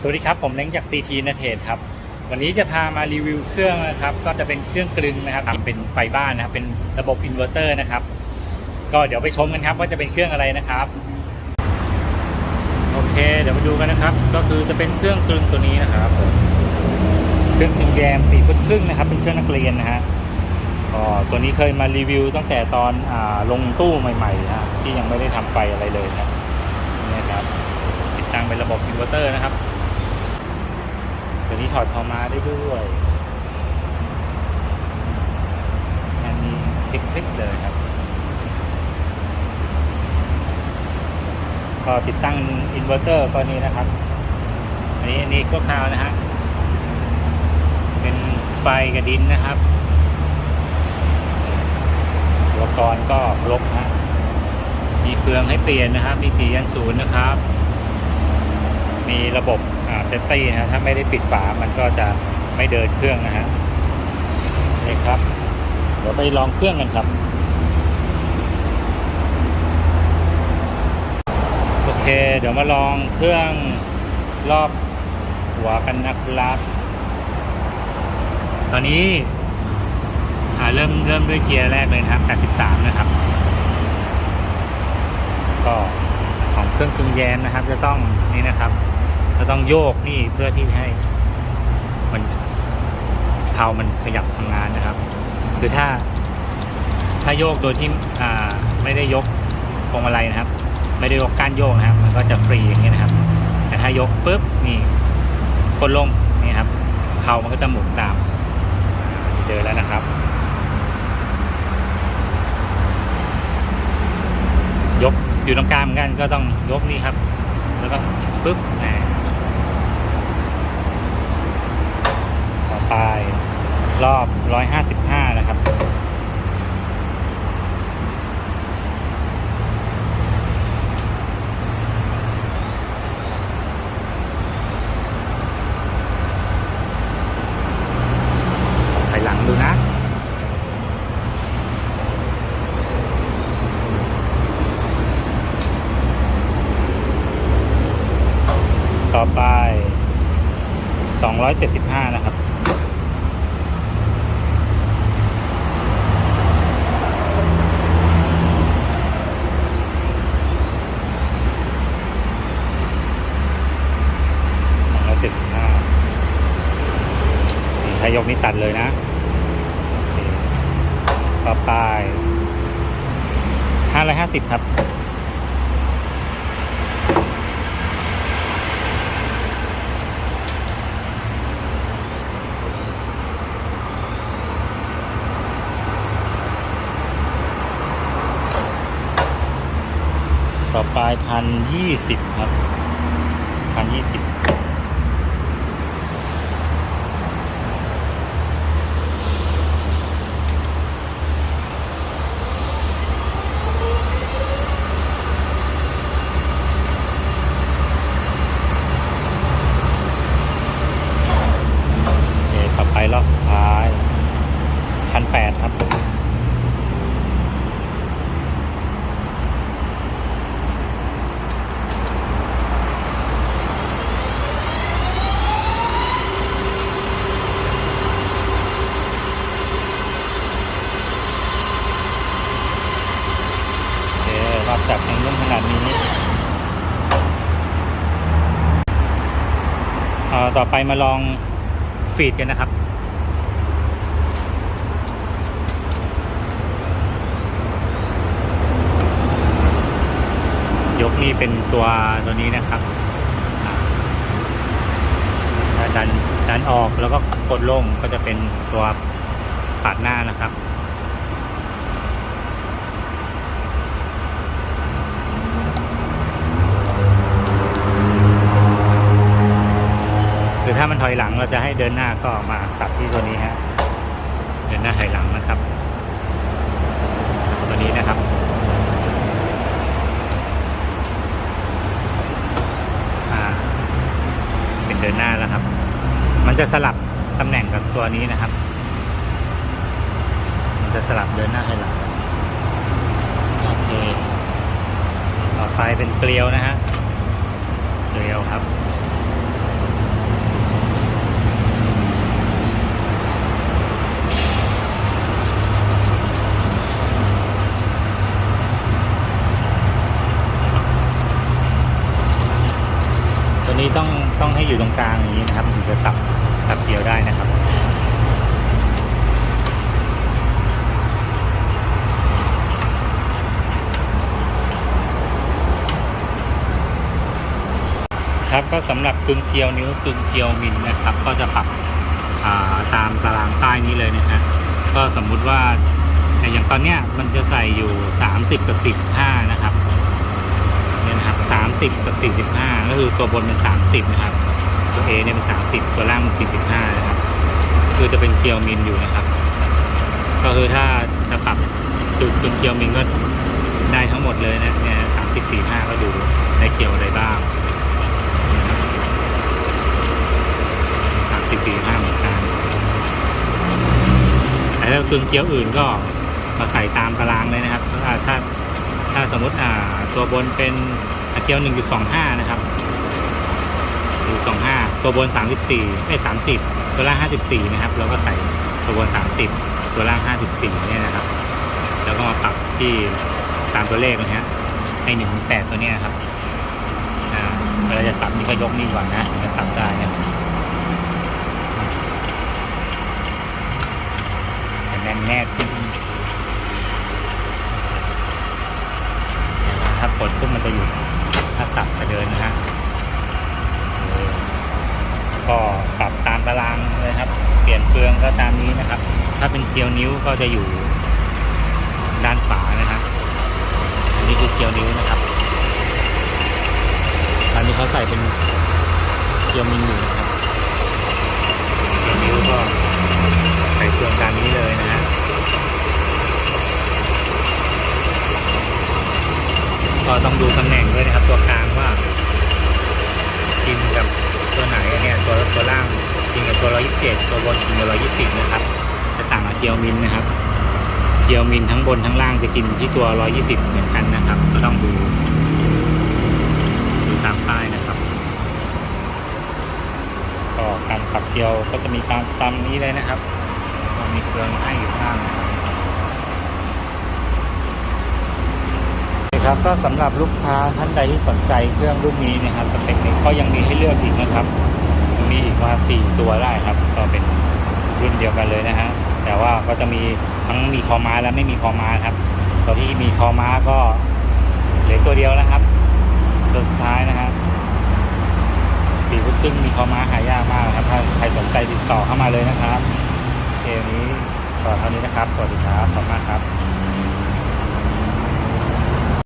สวัสดีครับ ผมเล้งจาก CT นเทศครับ วันนี้จะพามารีวิวเครื่องนะครับ ก็จะเป็นเครื่องกลึงนะครับทำเป็นไฟบ้านนะครับ เป็นระบบอินเวอร์เตอร์นะครับ ก็เดี๋ยวไปชมกันครับว่าจะเป็นเครื่องอะไรนะครับ โอเค เดี๋ยวมาดูกันนะครับ ก็คือจะเป็นเครื่องกลึงตัวนี้นะครับเครื่องกลึงแยม4ฟุตครึ่งนะครับ เป็นเครื่องนักเรียนนะฮะก็ตัวนี้เคยมารีวิวตั้งแต่ตอนอลงตู้ใหม่ๆนะที่ยังไม่ได้ทำไฟอะไรเลยนะนี่ครับติดตั้งเป็นระบบอินเวอร์เตอร์นะครับ ตัวนี้ถอดคอมาได้ด้วยอันนี้คลิกๆเลยครับก็ติดตั้งอินเวอร์เตอร์ก็นี้นะครับ อันนี้อันนี้ก็คราวนะฮะ เป็นไฟกับดินนะครับอุปกรณ์ก็ครบฮะมีเฟืองให้เปลี่ยนนะครับ มีสียันศูนย์นะครับ มีระบบ เซฟตี้นะถ้าไม่ได้ปิดฝามันก็จะไม่เดินเครื่องนะฮะนี่ครับ เดี๋ยวไปลองเครื่องกันครับ โอเค เดี๋ยวมาลองเครื่องรอบหัวกันนะครับ ตอนนี้อ่าเริ่มเริ่มด้วยเกียร์แรกเลยนะครับ 83 นะครับ ก็ของเครื่องกึ่งแยมนะครับ จะต้องนี่นะครับ จะต้องโยกนี่เพื่อที่ให้ มันเท้ามันขยับทำงานนะครับ คือถ้า ถ้าโยกโดยที่อ่าไม่ได้ยกพวงมาลัยนะครับ ไม่ได้ยกก้านโยกนะครับ มันก็จะฟรีอย่างนี้นะครับ แต่ถ้ายกปุ๊บนี่กดลงนี่ครับเท้ามันก็จะหมุนตามเดินแล้วนะครับ ยกอยู่ตรงกลางเหมือนกันก็ต้องยกนี่ครับ แล้วก็ปุ๊บนะ ต่อไปรอบ 155 นะครับ ถอยหลังดูนะต่อไป 275นะครับถ้ายกนี้ตัดเลยนะต่อไป550 ครับ ต่อไปพันยี่สิบครับพันยี่สิบโอเคต่อไปรอบสุดท้ายพันแปดครับ โอเครับจับในรุ่นขนาดนี้เอ่อ ต่อไปมาลองฟีดกันนะครับยกนี่เป็นตัวตัวนี้นะครับดันดันออกแล้วก็กดลงก็จะเป็นตัวปาดหน้านะครับ ถ้ามันถอยหลังเราจะให้เดินหน้าก็มาสับที่ตัวนี้ฮะเดินหน้าถอยหลังนะครับ ตัวนี้นะครับอ่าเป็นเดินหน้าแล้วครับ มันจะสลับตำแหน่งกับตัวนี้นะครับ มันจะสลับเดินหน้าถอยหลังโอเคต่อไปเป็นเกลียวนะฮะเกลียวครับ นี้ ต้องให้อยู่ตรงกลางอย่างนี้นะครับถึงจะสับสับเกลียวได้นะครับ ครับก็สำหรับกึงเกลียวนิ้วกึงเกลียวมิลนะครับ ก็จะปรับาตามตารางใต้นี้เลยนะฮะก็สมมุติว่าอย่างตอนเนี้ยมันจะใส่อยู่ 30 กับ 45 นะครับ นะครับ30 กับ 45 ก็คือตัวบนเป็น 30 นะครับ ตัว A เนี่ยเป็น 30 ตัวล่างเป็น45 นะครับ คือจะเป็นเกลียวมิลอยู่นะครับ ก็คือถ้าจะปรับจุดกึงเกลียวมิลก็ได้ทั้งหมดเลยนะเนี่ย30 45ก็ดูได้เกลียวอะไรบ้างสามสี่สี่ห้าเหมือนกันแต่ถ้าเครื่องเกียวอื่นก็มาใส่ตามตารางเลยนะครับถ้าถ้าถ้าสมมติอ่าตัวบนเป็น เกียวหนึ่งจุดสองห้านะครับหรือสองห้าตัวบนสามสิบสี่ไอ้สามสิบตัวล่างห้าสิบสี่นะครับเราก็ใส่ตัวบนสามสิบตัวล่างห้าสิบสี่เนี่ยนะครับ แล้วก็มาปรับที่ตามตัวเลขนะฮะให้หนึ่งถึงแปดตัวเนี้ยครับอ่าเวลาจะสับนี่ก็ยกนี่ก่อนนะถึงจะสับได้นะแน่นแน่นถ้าปลดปุ๊บมันจะหยุด ถ้าสับจะเดินนะฮะเออก็ปรับตามตารางเลยครับ เปลี่ยนเปลืองก็ตามนี้นะครับ ถ้าเป็นเกียวนิ้วก็จะอยู่ด้านขวานะครับอันนี้คือเกียวนิ้วนะครับอันนี้เขาใส่เป็นเกียวมินอยู่นะครับเกียวนิ้วก็ใส่เครื่องตามนี้เลยนะฮะ ก็ต้องดูตำแหน่งด้วยนะครับ ตัวกลางว่ากินกับตัวไหนเนี่ยตัวตัวล่างกินกับตัวร้อยยี่สิบเจ็ดตัวบนกินกับร้อยยี่สิบนะครับจะต่างกับเกียวมินนะครับเกียวมินทั้งบนทั้งล่างจะกินที่ตัวร้อยยี่สิบเหมือนกันนะครับ ก็ต้องดูดูตามป้ายนะครับก็การปรับเกียวก็จะมีตามตามนี้เลยนะครับมีเครื่องให้อยู่ข้างนะครับ ครับก็สำหรับลูกค้าท่านใดที่สนใจเครื่องรุ่นนี้นะครับสเปคนี้ก็ยังมีให้เลือกอีกนะครับ มีอีกมาสี่ตัวได้ครับ ก็เป็นรุ่นเดียวกันเลยนะฮะแต่ว่าก็จะมีทั้งมีคอม้าและไม่มีคอม้าครับตัวที่มีคอม้าก็เหลือตัวเดียวนะครับตัวสุดท้ายนะฮะสีฟุตครึ่งมีคอม้าหายากมากครับถ้าใครสนใจติดต่อเข้ามาเลยนะครับเกมนี้ก็เท่านี้นะครับ สวัสดีครับขอบคุณมากครับ